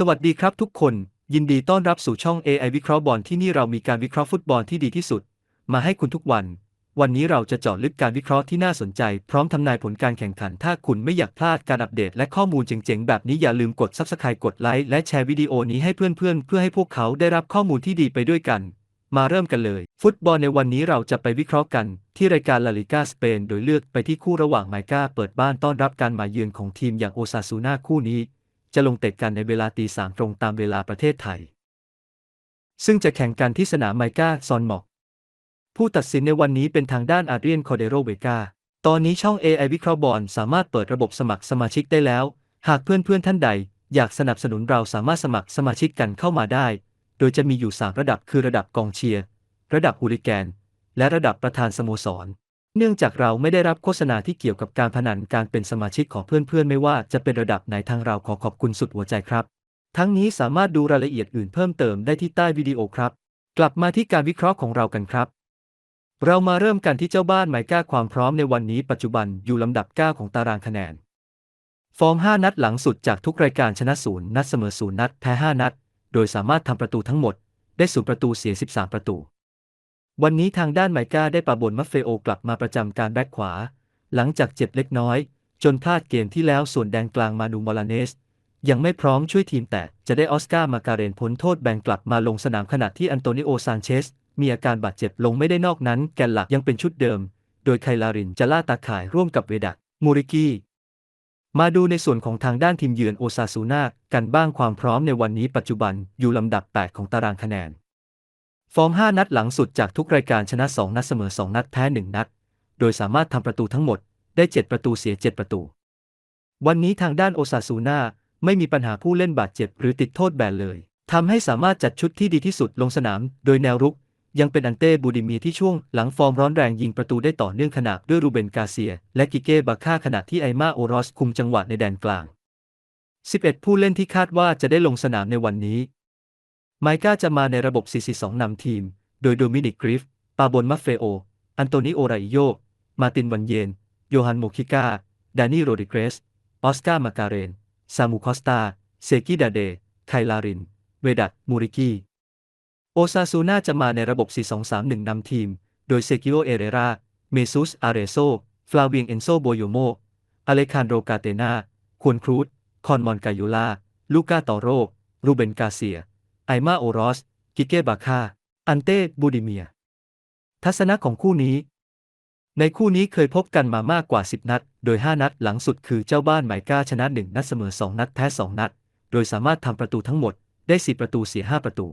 สวัสดีครับทุกคน ยินดีต้อนรับสู่ช่อง AI วิเคราะห์บอลที่นี่เรามีการวิเคราะห์ฟุตบอลที่ดีที่สุด มาให้คุณทุกวัน วันนี้เราจะเจาะลึกการวิเคราะห์ที่น่าสนใจ พร้อมทำนายผลการแข่งขัน ถ้าคุณไม่อยากพลาดการอัปเดตและข้อมูลเจ๋งๆ แบบนี้อย่าลืมกด Subscribe กดไลค์และแชร์วิดีโอนี้ให้เพื่อนๆ เพื่อให้พวกเขาได้รับข้อมูลที่ดีไปด้วยกัน มาเริ่มกันเลย ฟุตบอลในวันนี้เราจะไปวิเคราะห์กัน ที่รายการลาลิกาสเปนโดยเลือกไปที่คู่ระหว่างไมกาเปิดบ้านต้อนรับการมาเยือนของทีมอย่างโอซาซูนาคู่นี้ จะลงเตะกันในเวลาตีสามตรงตามเวลาประเทศไทย ซึ่งจะแข่งกันที่สนามไมกาซอนหมอก ผู้ตัดสินในวันนี้เป็นทางด้านอาเรียนคอเดโรเวกาตอนนี้ช่อง AI วิเคราะห์บอลสามารถเปิดระบบสมัครสมาชิกได้แล้ว หากเพื่อนๆท่านใด อยากสนับสนุนเราสามารถสมัครสมาชิกกันเข้ามาได้ โดยจะมีอยู่ 3 ระดับคือระดับกองเชียร์ ระดับฮูลิแกน และระดับประธานสโมสร เนื่องจากเราไม่ได้รับโฆษณาที่เกี่ยวกับการพนันการเป็นสมาชิกของเพื่อนๆ ไม่ว่าจะเป็นระดับไหนทางเราขอขอบคุณสุดหัวใจครับ ทั้งนี้สามารถดูรายละเอียดอื่นเพิ่มเติมได้ที่ใต้วิดีโอครับ กลับมาที่การวิเคราะห์ของเรากันครับ เรามาเริ่มกันที่เจ้าบ้านไมก้าความพร้อมในวันนี้ปัจจุบันอยู่ลำดับ 9 ของตารางคะแนน ฟอร์ม 5 นัดหลังสุดจากทุกรายการชนะศูนย์นัดเสมอศูนย์นัดแพ้ 5 นัด โดยสามารถทำประตูทั้งหมด ได้ศูนย์ประตูเสีย 13 ประตู วันนี้ทางด้านไมก้าได้ปาบนมัฟเฟโอกลับมาประจำการแบ็คขวา หลังจากเจ็บเล็กน้อย จนพลาดเกมที่แล้วส่วนแดนกลางมานูมอลาเนส ยังไม่พร้อมช่วยทีมแต่จะได้ออสการ์มาการเรนพ้นโทษแบ่งกลับมาลงสนามขณะที่อันโตนิโอซานเชสมีอาการบาดเจ็บลงไม่ได้นอกนั้น แกนหลักยังเป็นชุดเดิม โดยไคลารินจะล่าตาข่ายร่วมกับเวดักมูริกีมาดูในส่วนของทางด้านทีมเยือนโอซาซูนากันบ้างความพร้อมในวันนี้ปัจจุบันอยู่ลำดับ 8 ของตารางคะแนน ฟอร์ม 5 นัดหลังสุดจากทุกรายการชนะ 2 นัดเสมอ 2 นัดแพ้ 1 นัด โดยสามารถทำประตูทั้งหมดได้ 7 ประตูเสีย 7 ประตู วันนี้ทางด้านโอซาซูนาไม่มีปัญหาผู้เล่นบาดเจ็บหรือติดโทษแบนเลยทำให้สามารถจัดชุดที่ดีที่สุดลงสนาม โดยแนวรุก ยังเป็นอันเต้บูดิเมียที่ช่วงหลังฟอร์มร้อนแรงยิงประตูได้ต่อเนื่องขณะด้วยรูเบนกาเซีย และกิเก้บาค่าขณะที่ไอมาโอรอสคุมจังหวะในแดนกลาง 11 ผู้เล่นที่คาดว่าจะได้ลงสนามในวันนี้ ไมก้าจะมาในระบบ 4-4-2 นำทีม โดยโดมินิกกริฟ ปาบนมัฟเฟโอ อันโตนิโอไรโย มาตินวันเยน โยฮันโมคิก้า ดานี่โรดิเกรส ออสการ์มาการเรน ซามูคอสตา เซกิดาเด ไคลาริน เวดัตมูริกีโอซาซูน่าจะมาในระบบ 4-2-3-1 นำทีม โดยเซกิโอเอเรรา เมซุส อาเรโซ ฟลาเวียงเอนโซโบโยโม อเลคานโดกาเตนาควนครูด คอนมอนกายูลา ลูกาตอโร รูเบนกาเซีย ไอมาโอรอส กิเกบาคา อันเต้บูดิเมีย ทัศนะของคู่นี้ ในคู่นี้เคยพบกันมามากกว่า 10 นัด โดย 5 นัดหลังสุดคือเจ้าบ้านไมก้าชนะ 1 นัดเสมอ 2 นัดแพ้ 2 นัด โดยสามารถทำประตูทั้งหมด ได้ 4 ประตูเสีย 5 ประตู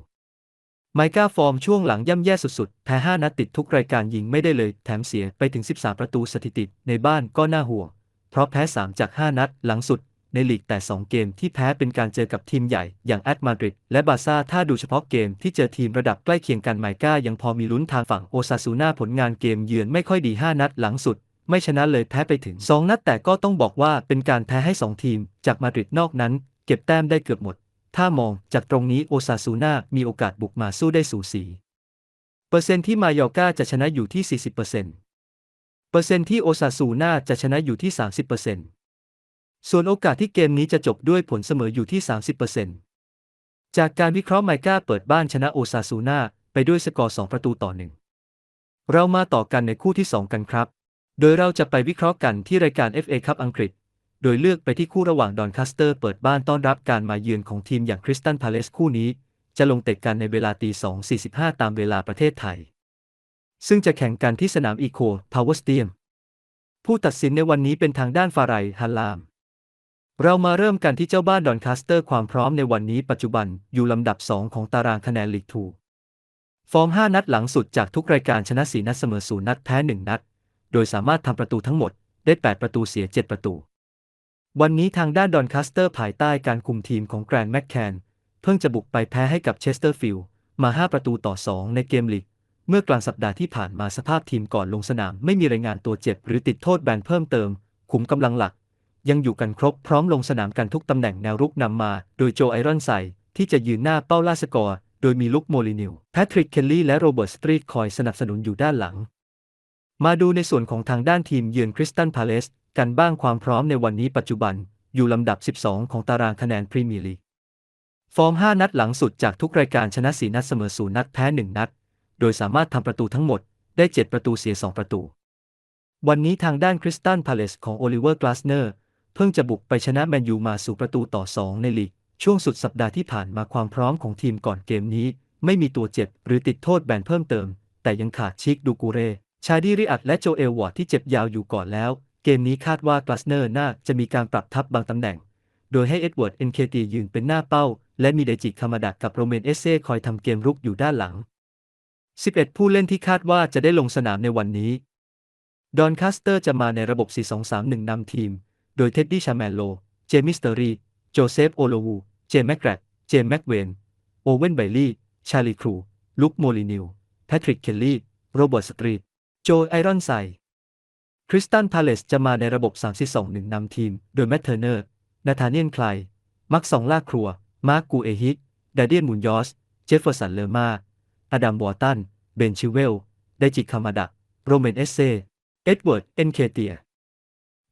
ไมก้าฟอร์มช่วงหลังย่ำแย่สุดๆ แพ้ 5 นัดติดทุกรายการยิงไม่ได้เลย แถมเสียไปถึง 13 ประตูสถิติในบ้านก็น่าห่วง เพราะแพ้ 3 จาก 5 นัดหลังสุด ในลีกแต่ 2 เกมที่แพ้เป็นการเจอกับทีมใหญ่ อย่างแอตมาดริดและบาซ่าถ้าดูเฉพาะเกมที่เจอทีมระดับใกล้เคียงกันไมก้ายังพอมีลุ้นทางฝั่งโอซาซูนาผลงานเกมเยือนไม่ค่อยดี 5 นัดหลังสุด ไม่ชนะเลยแพ้ไปถึง 2 นัดแต่ก็ต้องบอกว่าเป็นการแพ้ให้ 2 ทีม จากมาดริดนอกนั้น เก็บแต้มได้เกือบหมด ถ้ามองจากตรงนี้โอซาซูนามีโอกาสบุกมาสู้ได้สูสีเปอร์เซ็นต์ที่มายอร์กาจะชนะอยู่ที่ 40%เปอร์เซ็นต์เปอร์เซ็นต์ที่โอซาซูนาจะชนะอยู่ที่ 30%เปอร์เซ็นต์ ส่วนโอกาสที่เกมนี้จะจบด้วยผลเสมออยู่ที่ 30%จากการวิเคราะห์ไมก้าเปิดบ้านชนะโอซาซูนาไปด้วยสกอร์ 2 ประตูต่อหนึ่งเรามาต่อกันในคู่ที่ 2 กันครับ โดยเราจะไปวิเคราะห์กันที่รายการ FA คัพอังกฤษ โดยเลือกไปที่คู่ระหว่างดอนคัสเตอร์เปิดบ้านต้อนรับการมาเยือนของทีมอย่างคริสตันพาเลสคู่นี้ จะลงเตะกันในเวลาตี2.45 ตามเวลาประเทศไทย ซึ่งจะแข่งกันที่สนามอีโคพาวเวอร์สเตียมผู้ตัดสินในวันนี้เป็นทางด้านฟาไรฮัลลาม เรามาเริ่มกันที่เจ้าบ้านดอนคาสเตอร์ความพร้อมในวันนี้ปัจจุบันอยู่ลำดับ 2 ของตารางคะแนนลีกทูฟอร์ม 5 นัดหลังสุดจากทุกรายการชนะ 4 นัดเสมอ 0 นัดแพ้ 1 นัด โดยสามารถทำประตูทั้งหมดได้ 8 ประตูเสีย 7 ประตู วันนี้ทางด้านดอนคาสเตอร์ภายใต้การคุมทีมของแกรนด์แมคแคนเพิ่งจะบุกไปแพ้ให้กับเชสเตอร์ฟิลด์มา 5 ประตูต่อ 2 ในเกมลีกเมื่อกลางสัปดาห์ที่ผ่านมาสภาพทีมก่อนลงสนาม ไม่มีรายงานตัวเจ็บหรือติดโทษแบนเพิ่มเติมขุมกำลังหลัก ยังอยู่กันครบพร้อมลงสนามกันทุกตำแหน่งแนวรุกนำมา โดยโจไอรอนไซที่จะยืนหน้าเป้าล่าสกอร์โดยมีลุกโมลินิวแพทริก เคลลี่และโรเบิร์ต สตรีทคอยสนับสนุนอยู่ด้านหลัง มาดูในส่วนของทางด้านทีมเยือนคริสตันพาเลสกันบ้างความพร้อมในวันนี้ปัจจุบัน อยู่ลำดับ 12 ของตารางคะแนนพรีเมียร์ลีก ฟอร์ม 5 นัดหลังสุดจากทุกรายการชนะ 4 นัดเสมอ 0 นัดแพ้ 1 นัด โดยสามารถทำประตูทั้งหมดได้ 7 ประตูเสีย 2 ประตู วันนี้ทางด้านคริสตันพาเลสของโอลิเวอร์ กลาสเนอร์ เพิ่งจะบุกไปชนะแมนยูมาสู่ประตูต่อ 2 ในลีก ช่วงสุดสัปดาห์ที่ผ่านมาความพร้อมของทีมก่อนเกมนี้ ไม่มีตัวเจ็บหรือติดโทษแบนเพิ่มเติม แต่ยังขาดชิกดูกูเร ชาดีริอัดและโจเอลวอร์ดที่เจ็บยาวอยู่ก่อนแล้ว เกมนี้คาดว่ากลาสเนอร์น่าจะมีการปรับทับบางตำแหน่ง โดยให้เอ็ดเวิร์ดเอ็นเคตียืนเป็นหน้าเป้า และมีเดจิคามาดะกับโรเมนเอเซ่คอยทำเกมรุกอยู่ด้านหลัง 11 ผู้เล่นที่คาดว่าจะได้ลงสนามในวันนี้ ดอนคาสเตอร์จะมาในระบบ 4-2-3-1นำทีม โดยเท็ดดี้ชาแมนโล เจมิสเตอรีโจเซฟโอโลวู เจมแมกแกรดเจมแมกเวน โอเวนไบลี่ ชาลีครู ลุคโมลินิว แพทริก เคลลี่ โรเบิร์ตสตรีท โจไอรอนไซคริสตันพาเลสจะมาในระบบ 3-2-1นำทีม โดยแมตเทอร์เนอร์ นาธาเนียนคลาย มักสองล่าครัว มาร์กกูเอฮิกดาเดียนมุนยอส เจฟเฟอร์สันเลอร์มาอดัมวอตัน เบนชิเวล ไดจิคามาดะ โรเมนเอเซ เอ็ดเวิร์ด เอนเคเตีย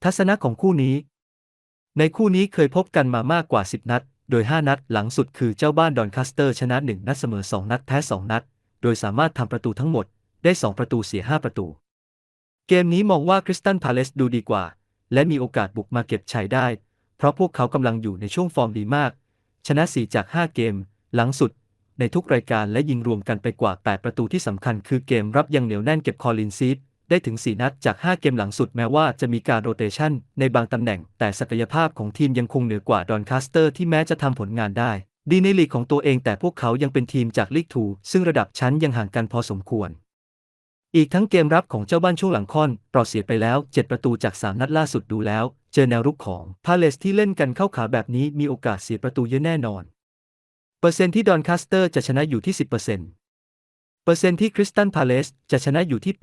ทัศนะของคู่นี้ ในคู่นี้เคยพบกันมามากกว่า 10 นัด โดย 5 นัดหลังสุดคือเจ้าบ้านดอนคาสเตอร์ชนะ 1 นัดเสมอ 2 นัดแพ้ 2 นัด โดยสามารถทำประตูทั้งหมดได้ 2 ประตูเสีย 5 ประตู เกมนี้มองว่าคริสตันพาเลสดูดีกว่า และมีโอกาสบุกมาเก็บชัยได้ เพราะพวกเขากำลังอยู่ในช่วงฟอร์มดีมาก ชนะ 4 จาก 5 เกม หลังสุดในทุกรายการและยิงรวมกันไปกว่า 8 ประตูที่สำคัญคือเกมรับยังเหนียวแน่นเก็บคอลินซีด ได้ถึง 4 นัดจาก 5 เกมหลังสุดแม้ว่าจะมีการโรเตชันในบางตำแหน่ง แต่ศักยภาพของทีมยังคงเหนือกว่าดอนคาสเตอร์ที่แม้จะทำผลงานได้ ดีในลีกของตัวเองแต่พวกเขายังเป็นทีมจากลีกทูซึ่งระดับชั้นยังห่างกันพอสมควร อีกทั้งเกมรับของเจ้าบ้านช่วงหลังค่อนปลอดเสียไปแล้ว 7 ประตูจาก 3 นัดล่าสุดดูแล้ว เจอแนวรุกของพาเลสที่เล่นกันเข้าขาแบบนี้มีโอกาสเสียประตูเยอะแน่นอน เปอร์เซ็นต์ที่ดอนคาสเตอร์จะชนะอยู่ที่ 10%เปอร์ เปอร์เซ็นต์ที่คริสตันพาเลสจะชนะอยู่ที่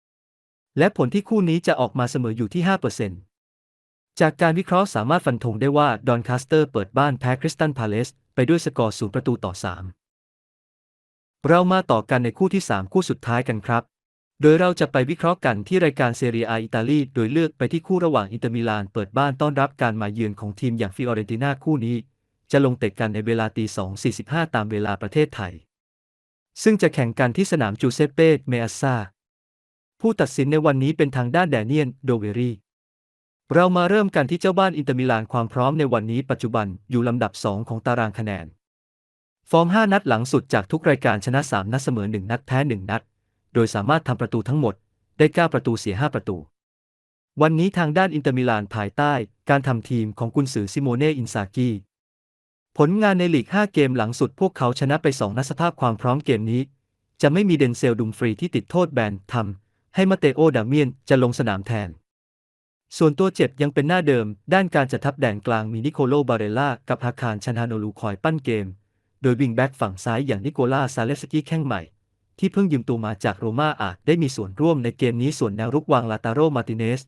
85%และผลที่คู่นี้จะออกมาเสมออยู่ที่ 5%จากการวิเคราะห์สามารถฟันธงได้ว่าดอนคาสเตอร์เปิดบ้านแพ้คริสตันพาเลสไปด้วยสกอร์ศูนประตูต่อ 3 เรามาต่อกันในคู่ที่ 3 คู่สุดท้ายกันครับ โดยเราจะไปวิเคราะห์กันที่รายการเซเรียอาอิตาลีโดยเลือกไปที่คู่ระหว่างอินเตอร์มิลานเปิดบ้านต้อนรับการมาเยือนของทีมอย่างฟิออเรนติน่าคู่นี้ จะลงเตะกันในเวลาตี2.45 ตามเวลาประเทศไทย ซึ่งจะแข่งกันที่สนามจูเซเป้เมอัสซาผู้ตัดสินในวันนี้เป็นทางด้านแดเนียน โดเวรีเรามาเริ่มกันที่เจ้าบ้านอินเตอร์มิลานความพร้อมในวันนี้ปัจจุบันอยู่ลำดับ 2 ของตารางคะแนน ฟอร์ม 5 นัดหลังสุดจากทุกรายการชนะ 3 นัดเสมอ 1 นัดแพ้ 1 นัด โดยสามารถทำประตูทั้งหมดได้ 9 ประตูเสีย 5 ประตู วันนี้ทางด้านอินเตอร์มิลานภายใต้ การทำทีมของกุนซือซิโมเน่ อินซากิ ผลงานในลีก 5 เกมหลังสุดพวกเขาชนะไป 2 นัดสภาพความพร้อมเกมนี้ จะไม่มีเดนเซลดุมฟรีที่ติดโทษแบนทำให้มาเตโอดาเมียนจะลงสนามแทน ส่วนตัวเจ็บยังเป็นหน้าเดิม ด้านการจัดทัพแดนกลางมีนิโคโลบาเรล่ากับฮาคารชันฮานลูคอยปั้นเกม โดยวิงแบ็กฝั่งซ้ายอย่างนิโคล่าซาเลสกี้แข้งใหม่ ที่เพิ่งยืมตัวมาจากโรม่าอาจได้มีส่วนร่วมในเกมนี้ส่วนแนวรุกวางลาตาโรมาติเนส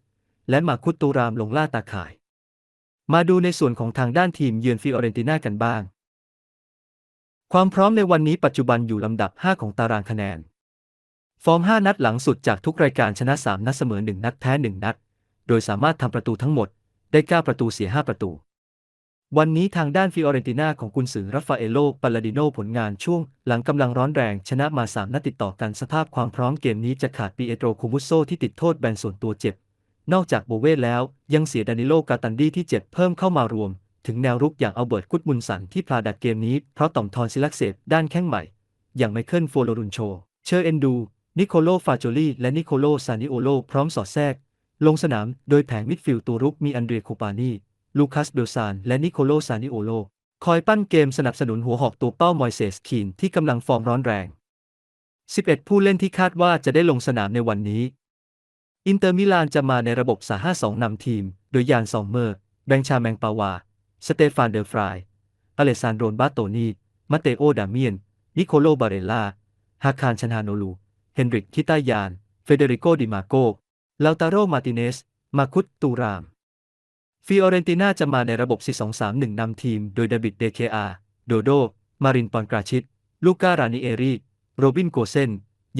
และมาคุตตูรามลงล่าตาข่าย มาดูในส่วนของทางด้านทีมเยือนฟิออเรนติน่ากันบ้าง ความพร้อมในวันนี้ปัจจุบันอยู่ลำดับ 5 ของตารางคะแนน ฟอร์ม 5 นัดหลังสุดจากทุกรายการชนะ 3 นัดเสมอ 1 นัดแพ้ 1 นัด โดยสามารถทำประตูทั้งหมด ได้ 9 ประตูเสีย 5 ประตู วันนี้ทางด้านฟิออเรนติน่าของกุนซือราฟาเอโลปาลาดิโนผลงานช่วง หลังกำลังร้อนแรงชนะมา 3 นัดติดต่อกันสภาพความพร้อมเกมนี้จะขาดปีเอโตรคูมุสโซที่ติดโทษแบนส่วนตัวเจ็บ นอกจากโบเว่แล้วยังเสียดานิโลกาตันดีที่เจ็บเพิ่มเข้ามารวม ถึงแนวรุกอย่างอัลเบิร์ตกุดมุนสันที่พลาดัดเกมนี้เพราะต่อมทอนซิลักเซตด้านแข้งใหม่ อย่างไมเคิลโฟโลรุนโช เชอร์เอนดู นิโคโลฟาโจลีและนิโคโลซานิโอโลพร้อมสอดแทรก ลงสนามโดยแผงมิดฟิลด์ตัวรุกมีอันเดรโคปานีลูคัสเบลซานและนิโคโลซานิโอโลคอยปั้นเกมสนับสนุนหัวหอกตัวเป้ามอยเซสคีนที่กำลังฟอร์มร้อนแรง 11 ผู้เล่นที่คาดว่าจะได้ลงสนามในวันนี้ อินเตอร์มิลานจะมาในระบบ3-5-2นำทีม โดยยานซองเมอร์ แบงชาแมงปาวา สเตฟานเดอร์ฟราย อเลซานโดรนบาโตนีมาเตโอดาเมียน นิโคโลบาเรลล่า ฮาคารชันฮาโนลู เฮนริกคิตายาน เฟเดริโกดิมาโกลาตาโรมาติเนส มาคุตตูราม ฟิออเรนติน่าจะมาในระบบ 4-2-3-1 นำทีม โดยเดวิดเดเคอาโดโด มารินปอนกราชิต ลูการานิเอรี โรบินโกเซน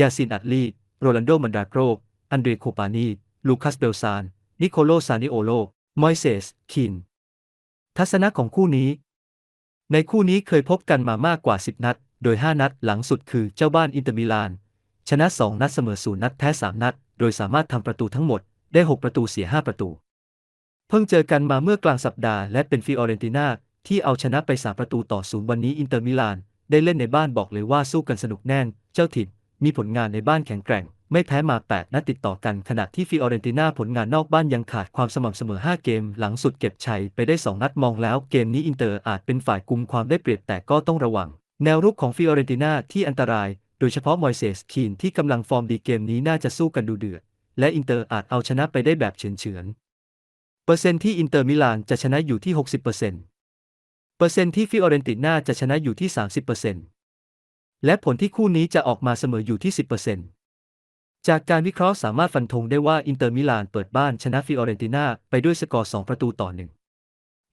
ยาซินอัตลี โรลันโดมันดาโกร อันเดรโคปานี ลูคัสเบลซาน นิโคโลซานิโอโล มอยเซส คิน ทัศนะของคู่นี้ ในคู่นี้เคยพบกันมามากกว่า 10 นัด โดย 5 นัดหลังสุดคือเจ้าบ้านอินเตอร์มิลาน ชนะ 2 นัดเสมอ0นัดแพ้ 3 นัด โดยสามารถทำประตูทั้งหมดได้ 6 ประตูเสีย 5 ประตู เพิ่งเจอกันมาเมื่อกลางสัปดาห์และเป็นฟิออเรนติน่าที่เอาชนะไป 3 ประตูต่อศูนย์วันนี้อินเตอร์มิลานได้เล่นในบ้านบอกเลยว่าสู้กันสนุกแน่น เจ้าถิ่นมีผลงานในบ้านแข็งแกร่ง ไม่แพ้มา 8 นัดติดต่อกันขณะที่ฟิออเรนติน่าผลงานนอกบ้านยังขาดความสม่ำเสมอ 5 เกม หลังสุดเก็บชัยไปได้ 2 นัดมองแล้วเกมนี้อินเตอร์อาจเป็นฝ่ายกุมความได้เปรียบแต่ก็ต้องระวัง แนวรุกของฟิออเรนติน่าที่อันตราย โดยเฉพาะมอยเซสคีนที่กำลังฟอร์มดีเกมนี้น่าจะสู้กันดูเดือด และอินเตอร์อาจเอาชนะไปได้แบบเฉือนๆเปอร์เซ็นต์ที่อินเตอร์มิลานจะชนะอยู่ที่ 60%เปอร์เซ็นต์เปอร์เซ็นต์ที่ฟิออเรนติน่าจะชนะอยู่ที่ 30%และผลที่คู่นี้จะออกมาเสมออยู่ที่ 10% จากการวิเคราะห์สามารถฟันธงได้ว่าอินเตอร์มิลานเปิดบ้านชนะฟิออเรนติน่าไปด้วยสกอร์ 2 ประตูต่อหนึ่ง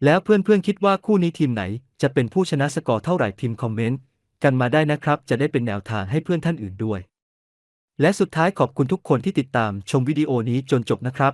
แล้วเพื่อนๆคิดว่าคู่นี้ทีมไหน จะเป็นผู้ชนะสกอร์เท่าไหร่พิมพ์คอมเมนต์กันมาได้นะครับ จะได้เป็นแนวทางให้เพื่อนท่านอื่นด้วย และสุดท้ายขอบคุณทุกคนที่ติดตามชมวิดีโอนี้จนจบนะครับ